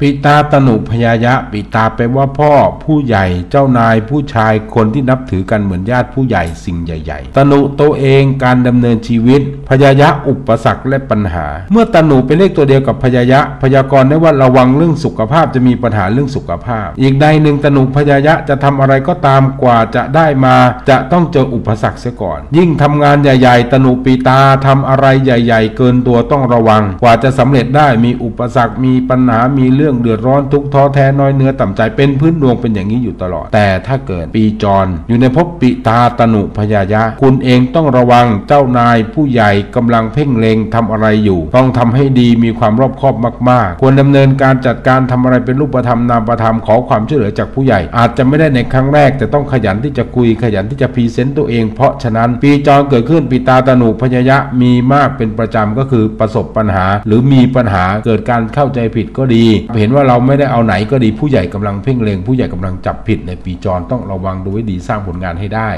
ปิตาตนุพยายะ ปิตาแปลว่าพ่อผู้ใหญ่เจ้านายผู้ชายคนที่นับถือกันเหมือนญาติผู้ใหญ่สิ่งใหญ่ ๆ ตนุตัวเองการดำเนินชีวิต พยายะอุปสรรคและปัญหา เมื่อตนุเป็นเลขตัวเดียวกับพยายะ พยากรณ์ได้ว่าระวังเรื่องสุขภาพจะมีปัญหาเรื่องสุขภาพ อีกใดหนึ่งตนุพยายะจะทำอะไรก็ตามกว่าจะได้มา จะต้องเจออุปสรรคเสียก่อน ยิ่งทำงานใหญ่ๆ ตนุปีตาทำอะไรใหญ่ ๆ เกินตัวต้องระวัง กว่าจะสำเร็จได้มีอุปสรรคมีปัญหามีเรื่องเดือดร้อนทุกข์ท้อแท้น้อยเนื้อต่ำใจเป็นพื้นดวงเป็นอย่างนี้อยู่ตลอด แต่ถ้าเกิดปีจร อยู่ในภพปิตาตนุพยายะ คุณเองต้องระวังเจ้านายผู้ใหญ่กำลังเพ่งเล็งทำอะไรอยู่ ต้องทำให้ดีมีความรอบคอบมากๆ ควรดำเนินการจัดการทำอะไรเป็นรูปธรรมนามธรรมขอความช่วยเหลือจากผู้ใหญ่ อาจจะไม่ได้ในครั้งแรก แต่ต้องขยันที่จะคุยขยันที่จะพรีเซนต์ตัวเอง เพราะฉะนั้นปีจรเกิดขึ้นปีตาตนุพยายะมีมากเป็นประจำก็คือประสบปัญหา หรือมีปัญหาเกิดการเข้าใจผิดก็ดีเห็นว่าเราไม่ได้เอาไหนก็ดีผู้ใหญ่กำลังเพ่งเลงผู้ใหญ่กำลังจับผิดในปีจรต้องระวังดูให้ดีสร้างผลงานให้ได้